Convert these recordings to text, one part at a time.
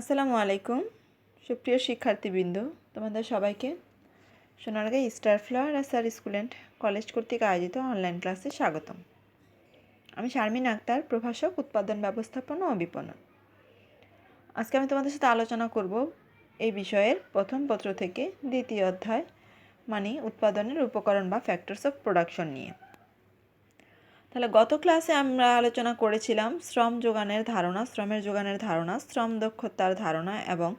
আসসালামু আলাইকুম। সুপ্রিয় শিক্ষার্থীবৃন্দ, তোমাদের সবাইকে সোনারগাঁ স্টার ফ্লাওয়ার আসার স্কুলেন্ট কলেজ কর্তৃক আয়োজিত অনলাইন ক্লাসে স্বাগতম। আমি শারমিন আক্তার, প্রভাষক, উৎপাদন ব্যবস্থাপনা ও বিপণন। আজকে আমি তোমাদের সাথে আলোচনা করব এই বিষয়ের প্রথম পত্র থেকে দ্বিতীয় অধ্যায় মানে উৎপাদনের উপকরণ বা ফ্যাক্টরস অফ প্রোডাকশন নিয়ে। তাহলে গত ক্লাসে আমরা আলোচনা করেছিলাম শ্রম যোগানের ধারণা, শ্রমের যোগানের ধারণা, শ্রম দক্ষতার ধারণা এবং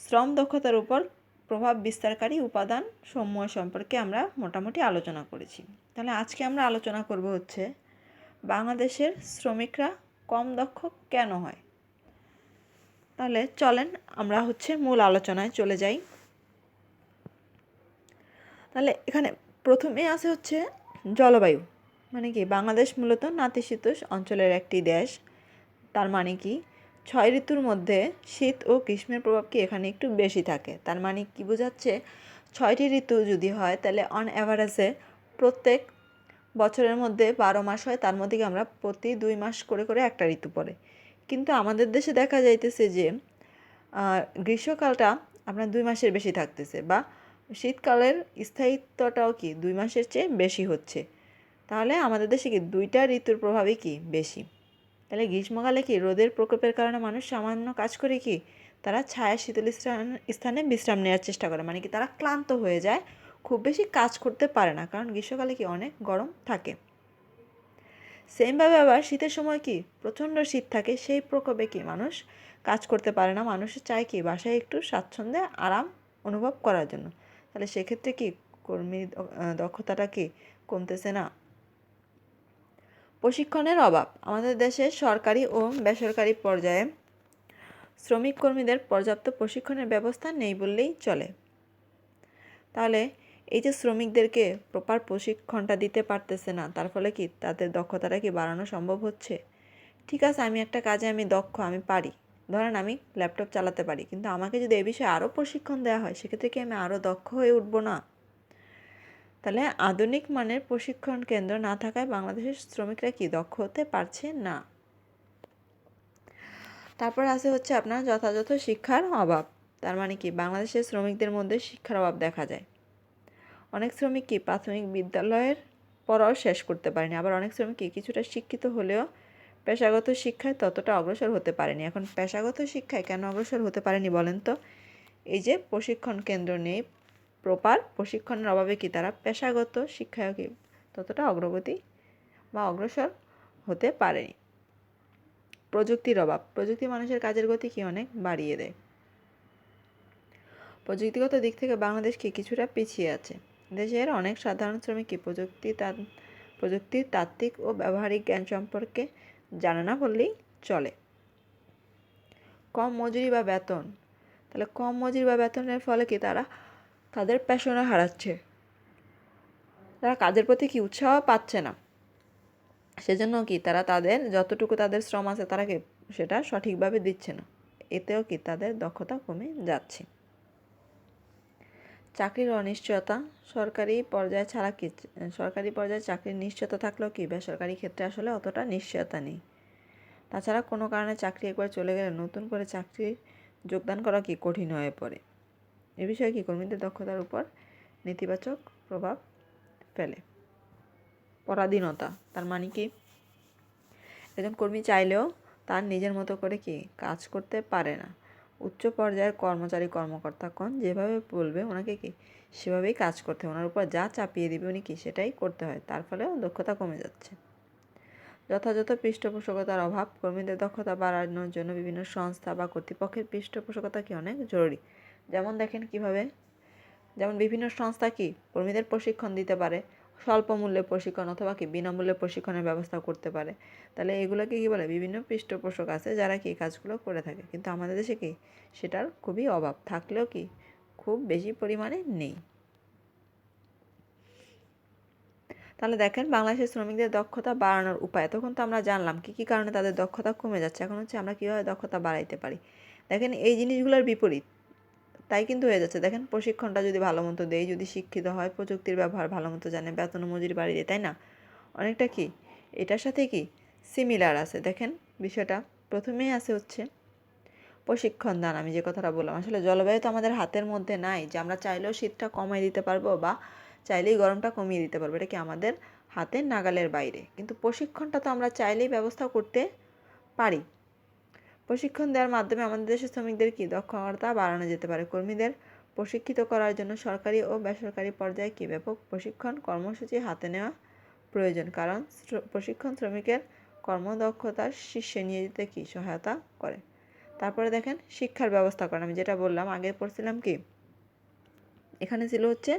শ্রম দক্ষতার উপর প্রভাব বিস্তারকারী উপাদান সমূহ সম্পর্কে আমরা মোটামুটি আলোচনা করেছি। তাহলে আজকে আমরা আলোচনা করব হচ্ছে বাংলাদেশের শ্রমিকরা কম দক্ষ কেন হয়? তাহলে চলেন আমরা হচ্ছে মূল আলোচনায় চলে যাই। তাহলে এখানে প্রথমে আছে হচ্ছে জলবায়ু। মানে কি, বাংলাদেশ মূলত নাতিশীতোষ অঞ্চলের একটি দেশ। তার মানে কি, ছয় ঋতুর মধ্যে শীত ও গ্রীষ্মের প্রভাব কি এখানে একটু বেশি থাকে? তার মানে কি বোঝাচ্ছে, ছয়টি ঋতু যদি হয়, তাহলে অন অ্যাভারেজে প্রত্যেক বছরের মধ্যে বারো মাস হয়, তার মধ্যে আমরা প্রতি দুই মাস করে করে একটা ঋতু পড়ে। কিন্তু আমাদের দেশে দেখা যাইতেছে যে গ্রীষ্মকালটা আপনার দুই মাসের বেশি থাকতেছে বা শীতকালের স্থায়িত্বটাও কি দুই মাসের চেয়ে বেশি হচ্ছে। তাহলে আমাদের দেশে কি দুইটা ঋতুর প্রভাবই কি বেশি? তাহলে গ্রীষ্মকালে কি রোদের প্রকোপের কারণে মানুষ সামান্য কাজ করে কি তারা ছায়া শীতল স্থানে বিশ্রাম নেওয়ার চেষ্টা করে? মানে কি তারা ক্লান্ত হয়ে যায়, খুব বেশি কাজ করতে পারে না, কারণ গ্রীষ্মকালে কি অনেক গরম থাকে। সেমভাবে আবার শীতের সময় কি প্রচণ্ড শীত থাকে, সেই প্রকোপে কি মানুষ কাজ করতে পারে না। মানুষ চায় কি বাসায় একটু স্বাচ্ছন্দ্যে আরাম অনুভব করার জন্য। তাহলে সেক্ষেত্রে কি কর্মী দক্ষতাটা কি কমতেছে না? প্রশিক্ষণের অভাব। আমাদের দেশে সরকারি ও বেসরকারি পর্যায়ে শ্রমিক কর্মীদের পর্যাপ্ত প্রশিক্ষণের ব্যবস্থা নেই বললেই চলে। তাহলে এই যে শ্রমিকদেরকে প্রপার প্রশিক্ষণটা দিতে পারতেছে না, তার ফলে কি তাদের দক্ষতাটা কি বাড়ানো সম্ভব হচ্ছে? ঠিক আছে, আমি একটা কাজে আমি দক্ষ, আমি পারি। ধরেন আমি ল্যাপটপ চালাতে পারি, কিন্তু আমাকে যদি এ বিষয়ে আরও প্রশিক্ষণ দেওয়া হয়, সেক্ষেত্রে কি আমি আরও দক্ষ হয়ে উঠবো না? তাহলে আধুনিক মানের প্রশিক্ষণ কেন্দ্র না থাকায় বাংলাদেশের শ্রমিকরা কি দক্ষ হতে পারছে না? তারপর আছে হচ্ছে আপনার যথাযথ শিক্ষার অভাব। তার মানে কি? বাংলাদেশের শ্রমিকদের মধ্যে শিক্ষার অভাব দেখা যায়। অনেক শ্রমিক কি প্রাথমিক বিদ্যালয়ের পড়াও শেষ করতে পারেনি। আবার অনেক শ্রমিক কি কিছুটা শিক্ষিত হলেও পেশাগত শিক্ষায় ততটা অগ্রসর হতে পারেনি। এখন পেশাগত শিক্ষায় কেন অগ্রসর হতে পারেনি বলেন তো? এই যে প্রশিক্ষণ কেন্দ্র নেই প্রপার প্রশিক্ষণের অভাবে কি তারা পেশাগত শিক্ষায় কি ততটা অগ্রগতি বা অগ্রসর হতে পারেনি? প্রযুক্তির অভাব। প্রযুক্তি মানুষের কাজের গতি কি অনেক বাড়িয়ে দেয়? প্রযুক্তিগত দিক থেকে বাংলাদেশ কি কিছুটা পিছিয়ে আছে? দেশের অনেক সাধারণ শ্রমিক কি প্রযুক্তি প্রযুক্তির তাত্ত্বিক ও ব্যবহারিক জ্ঞান সম্পর্কে জানে না বললেই চলে। কম মজুরি বা বেতন। তাহলে কম মজুরি বা বেতনের ফলে কি তারা তাদের প্যাশনে হারাচ্ছে। তারা কাজের প্রতি কি উৎসাহ পাচ্ছে না? সেজন্য কি তারা তাদের, যতটুকু তাদের শ্রম আছে তারা কি সেটা সঠিকভাবে দিচ্ছে না। এতেও কি তাদের দক্ষতা কমে যাচ্ছে? চাকরির অনিশ্চয়তা, সরকারি পর্যায়ে ছাড়া কি, সরকারি পর্যায়ে চাকরির নিশ্চয়তা থাকলেও কি বেসরকারি ক্ষেত্রে আসলে অতটা নিশ্চয়তা নেই? তাছাড়া কোনো কারণে চাকরি একবার চলে গেলে নতুন করে চাকরি যোগদান করা কি কঠিন হয়ে পড়ে? এ বিষয়ে কি কর্মীদের দক্ষতার উপর নেতিবাচক প্রভাব ফেলে? পরাধীনতা, তার মানে কি? একজন কর্মী চাইলেও তার নিজের মতো করে কি কাজ করতে পারে না। উচ্চ পর্যায়ের কর্মচারী কর্মকর্তাগণ যেভাবে বলবে ওনাকে কি সেভাবেই কাজ করতে হয় ওনার উপর যা চাপিয়ে দিবে উনি কি সেটাই করতে হয়, তার ফলেও দক্ষতা কমে যাচ্ছে। যথাযথ পৃষ্ঠপোষকতার অভাব, কর্মীদের দক্ষতা বাড়ানোর জন্য বিভিন্ন সংস্থা বা কর্তৃপক্ষের পৃষ্ঠপোষকতা কি অনেক জরুরি? যেমন দেখেন কীভাবে? যেমন বিভিন্ন সংস্থা কি কর্মীদের প্রশিক্ষণ দিতে পারে, স্বল্প মূল্যে প্রশিক্ষণ অথবা কি বিনামূল্যে প্রশিক্ষণের ব্যবস্থা করতে পারে। তাহলে এগুলোকে কী বলে? বিভিন্ন পৃষ্ঠপোষক আছে যারা কি কাজগুলো করে থাকে। কিন্তু আমাদের দেশে কি সেটার খুবই অভাব। থাকলেও কি খুব বেশি পরিমাণে নেই। তাহলে দেখেন বাংলাদেশের শ্রমিকদের দক্ষতা বাড়ানোর উপায়। তখন তো আমরা জানলাম কী কী কারণে তাদের দক্ষতা কমে যাচ্ছে। এখন হচ্ছে আমরা কীভাবে দক্ষতা বাড়াইতে পারি। দেখেন এই জিনিসগুলোর বিপরীত। তাই কিন্তু হয়ে যাচ্ছে। দেখেন, প্রশিক্ষণটা যদি ভালো মতো দেয় যদি শিক্ষিত হয়, প্রযুক্তির ব্যবহার ভালো মতো জানে, বেতন মজুরি বাড়িয়ে তাই না? অনেকটা কি? এটার সাথে কি? সিমিলার আছে। দেখেন, বিষয়টা প্রথমেই আছে হচ্ছে প্রশিক্ষণ দান। আমি যে কথাটা বললাম, আসলে জলবায়ু তো আমাদের হাতের মধ্যে নাই। যে আমরা চাইলেও শীতটা কমাই দিতে পারব বা চাইলেই গরমটা কমিয়ে দিতে পারব, এটা কি আমাদের হাতের নাগালের বাইরে। কিন্তু প্রশিক্ষণটা তো আমরা চাইলেই ব্যবস্থা করতে পারি। প্রশিক্ষণ দেওয়ার মাধ্যমে আমাদের দেশের শ্রমিকদের কি দক্ষতা বাড়ানো যেতে পারে? কর্মীদের প্রশিক্ষিত করার জন্য সরকারি ও বেসরকারি পর্যায়ে কি ব্যাপক প্রশিক্ষণ কর্মসূচি হাতে নেওয়া প্রয়োজন? কারণ প্রশিক্ষণ শ্রমিকের কর্মদক্ষতার শীর্ষে নিয়ে যেতে কি সহায়তা করে? তারপরে দেখেন, শিক্ষার ব্যবস্থা করেন আমি যেটা বললাম, আগে পড়ছিলাম কি? এখানে ছিল হচ্ছে,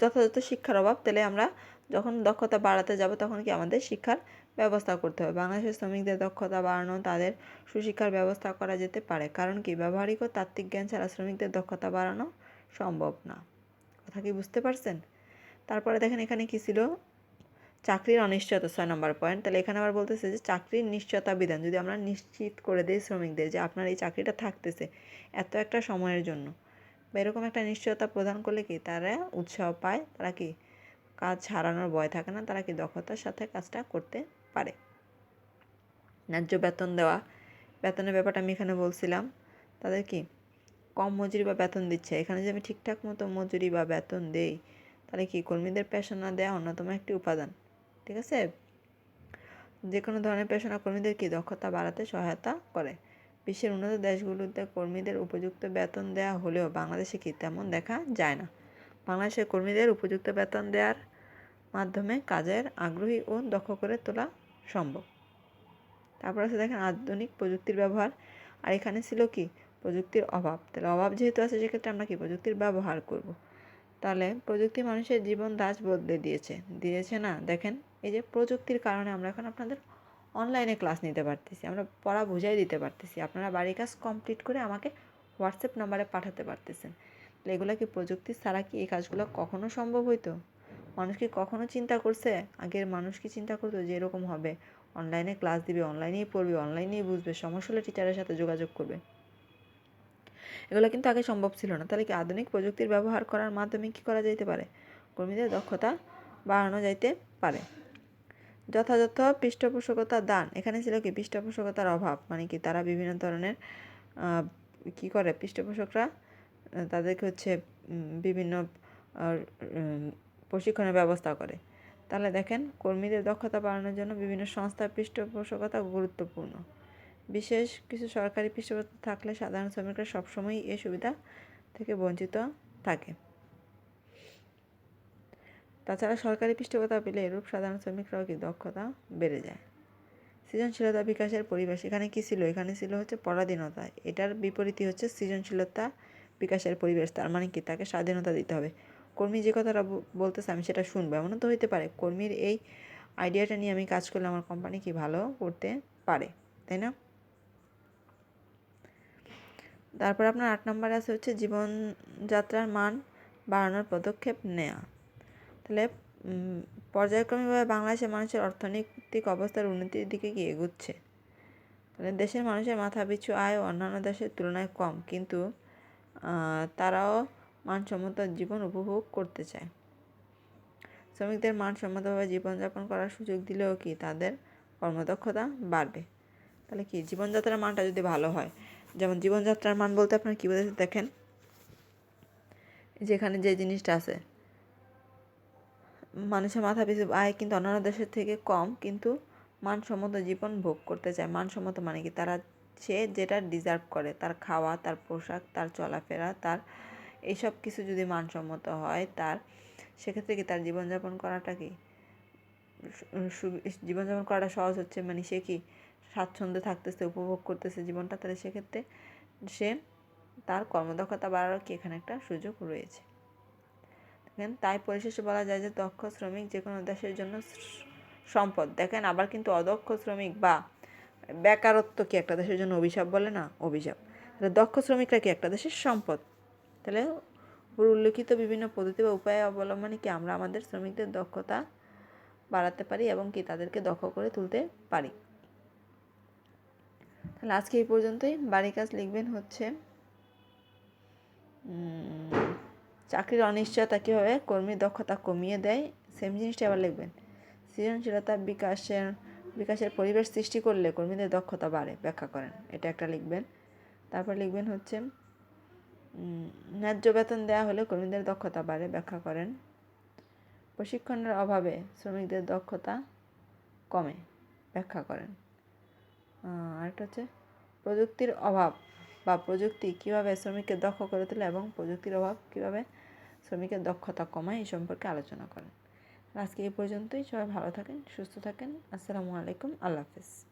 যথাযথ শিক্ষার অভাব। তাহলে আমরা যখন দক্ষতা বাড়াতে যাব, তখন কি আমাদের শিক্ষার ব্যবস্থা করতে হবে। বাংলাদেশের শ্রমিকদের দক্ষতা বাড়ানো, তাদের সুশিক্ষার ব্যবস্থা করা যেতে পারে। কারণ কি? ব্যবহারিক ও তাত্ত্বিক জ্ঞান ছাড়া শ্রমিকদের দক্ষতা বাড়ানো সম্ভব না। কথা কি বুঝতে পারছেন? তারপরে দেখেন এখানে কি ছিল? চাকরির অনিশ্চয়তা, ছয় নম্বর পয়েন্ট। তাহলে এখানে আবার বলতেছে যে, চাকরির নিশ্চয়তা বিধান। যদি আমরা নিশ্চিত করে দিই শ্রমিকদের যে, আপনার এই চাকরিটা থাকতেছে এত একটা সময়ের জন্য, বা এরকম একটা নিশ্চয়তা প্রদান করলে কি? তারা উৎসাহ পায়। তারা কি? কাজ হারানোর ভয় থাকে না। তারা কি দক্ষতার সাথে কাজটা করতে পারে। ন্যায্য বেতন দেওয়া, বেতনের ব্যাপারটা আমি এখানে বলছিলাম। তাদের কি? কম মজুরি বা বেতন দিচ্ছে। এখানে যে আমি ঠিকঠাক মতো মজুরি বা বেতন দেই, তাহলে কি কর্মীদের পেশনা দেওয়া অন্যতম একটি উপাদান? ঠিক আছে? যে কোনো ধরনের পেশনা কর্মীদের কি দক্ষতা বাড়াতে সহায়তা করে? বিশ্বের উন্নত দেশগুলোতে কর্মীদের উপযুক্ত বেতন দেওয়া হলেও বাংলাদেশে কি তেমন দেখা যায় না? বাংলাদেশের কর্মীদের উপযুক্ত বেতন দেওয়ার মাধ্যমে কাজের আগ্রহী ও দক্ষ করে তোলা সম্ভব। তারপর আছে দেখেন আধুনিক প্রযুক্তির ব্যবহার। আর এখানে ছিল কি? প্রযুক্তির অভাব। তাহলে অভাব যেহেতু আছে, সেক্ষেত্রে আমরা কি প্রযুক্তির ব্যবহার করব। তাহলে প্রযুক্তি মানুষের জীবন দাস বদলে দিয়েছে। দিয়েছে না? দেখেন, এই যে প্রযুক্তির কারণে আমরা এখন আপনাদের অনলাইনে ক্লাস নিতে পারতেছি। আমরা পড়া বুঝাই দিতে পারতেছি। আপনারা বাড়ির কাজ কমপ্লিট করে আমাকে হোয়াটসঅ্যাপ নাম্বারে পাঠাতে পারতেছেন। এগুলো কি প্রযুক্তি ছাড়া কি এই কাজগুলো কখনো সম্ভব হইতো? মানুষ কি কখনো চিন্তা করছে? আগের মানুষ কি চিন্তা করতো যে এরকম হবে? অনলাইনে ক্লাস দিবে অনলাইনেই পড়বে অনলাইনেই বুঝবে, সমস্যা হলে টিচারের সাথে যোগাযোগ করবে। এগুলো কিন্তু আগে সম্ভব ছিল না। তাহলে কি আধুনিক প্রযুক্তির ব্যবহার করার মাধ্যমে কি করা যাইতে পারে? কর্মীদের দক্ষতা বাড়ানো যাইতে পারে। যথাযথ পৃষ্ঠপোষকতা দান। এখানে ছিল কি? পৃষ্ঠপোষকতার অভাব। মানে কি? তারা বিভিন্ন ধরনের কি করে? পৃষ্ঠপোষকরা, তাদেরকে হচ্ছে বিভিন্ন প্রশিক্ষণের ব্যবস্থা করে। তাহলে দেখেন, কর্মীদের দক্ষতা বাড়ানোর জন্য বিভিন্ন সংস্থার পৃষ্ঠপোষকতা গুরুত্বপূর্ণ। বিশেষ কিছু সরকারি পৃষ্ঠপোষকতা থাকলে সাধারণ শ্রমিকরা সবসময়ই এই সুবিধা থেকে বঞ্চিত থাকে। তাছাড়া সরকারি পৃষ্ঠপোষকতা পেলে এরূপ সাধারণ শ্রমিকরাও কি দক্ষতা বেড়ে যায়? সৃজনশীলতা বিকাশের পরিবেশ, এখানে কি ছিল? এখানে ছিল হচ্ছে পরাধীনতা। এটার বিপরীতই হচ্ছে সৃজনশীলতা বিকাশের পরিবেশ, তার মানে কি? তাকে স্বাধীনতা দিতে হবে। কর্মী যে কথাটা বলতেছে আমি সেটা শুনব। এমনও তো হইতে পারে, কর্মীর এই আইডিয়াটা নিয়ে আমি কাজ করলে আমার কোম্পানি কি ভালো করতে পারে, তাই না? তারপর আপনার আট নম্বরে আছে হচ্ছে জীবনযাত্রার মান বাড়ানোর পদক্ষেপ নেওয়া তাহলে পর্যায়ক্রমিকভাবে বাংলাদেশের মানুষের অর্থনৈতিক অবস্থার উন্নতির দিকে কি এগুচ্ছে? তাহলে দেশের মানুষের মাথা পিছু আয় অন্যান্য দেশের তুলনায় কম, কিন্তু তারাও মানসম্মত জীবন উপভোগ করতে চায়। শ্রমিকদের মানসম্মতভাবে জীবনযাপন করার সুযোগ দিলেও কি তাদের কর্মদক্ষতা বাড়বে? তাহলে কি জীবনযাত্রার মানটা যদি ভালো হয়, যেমন জীবনযাত্রার মান বলতে আপনার কী বোঝাতে দেখেন? যেখানে যে জিনিসটা আছে, মানুষের মাথা পিছু আয় কিন্তু অন্যান্য দেশের থেকে কম, কিন্তু মানসম্মত জীবন ভোগ করতে চায়। মানসম্মত মানে কি? তারা সে যেটা ডিজার্ভ করে, তার খাওয়া, তার পোশাক, তার চলাফেরা, তার এইসব কিছু যদি মানসম্মত হয় তার, সেক্ষেত্রে কি তার জীবনযাপন করাটা কি জীবনযাপন করাটা সহজ হচ্ছে? মানে সে কি স্বাচ্ছন্দ্যে থাকতেছে, উপভোগ করতেছে জীবনটা? তাহলে সেক্ষেত্রে সে তার কর্মদক্ষতা বাড়ারও কি এখানে একটা সুযোগ রয়েছে? দেখেন, তাই পরিশেষে বলা যায় যে দক্ষ শ্রমিক যে কোনো দেশের জন্য সম্পদ। দেখেন, আবার কিন্তু অদক্ষ শ্রমিক বা বেকারত্ব কি একটা দেশের জন্য অভিশাপ বলে না? অভিশাপ। দক্ষ শ্রমিকরা কি একটা দেশের সম্পদ? তাহলে উপর উল্লেখিত বিভিন্ন পদ্ধতি বা উপায় অবলম্বনে কি আমরা আমাদের শ্রমিকদের দক্ষতা বাড়াতে পারি এবং কি তাদেরকে দক্ষ করে তুলতে পারি? তাহলে আজকে এই পর্যন্তই। বাড়ি কাজ লিখবেন হচ্ছে চাকরির অনিশ্চয়তা কীভাবে কর্মীর দক্ষতা কমিয়ে দেয়? সেম জিনিসটা আবার লিখবেন। সৃজনশীলতা বিকাশের বিকাশের পরিবেশ সৃষ্টি করলে কর্মীদের দক্ষতা বাড়ে। ব্যাখ্যা করেন। এটা একটা লিখবেন। তারপর লিখবেন হচ্ছে ন্যায্য বেতন দেওয়া হলে কর্মীদের দক্ষতা বাড়ে, ব্যাখ্যা করেন। প্রশিক্ষণের অভাবে শ্রমিকদের দক্ষতা কমে, ব্যাখ্যা করেন। আরেকটা হচ্ছে, প্রযুক্তির অভাব বা প্রযুক্তি কীভাবে শ্রমিককে দক্ষ করে তোলে এবং প্রযুক্তির অভাব কীভাবে শ্রমিকের দক্ষতা কমায় এই সম্পর্কে আলোচনা করেন। আজকে এই পর্যন্তই, সবাই ভালো থাকেন, সুস্থ থাকেন। আসসালামু আলাইকুম, আল্লাহ হাফিজ।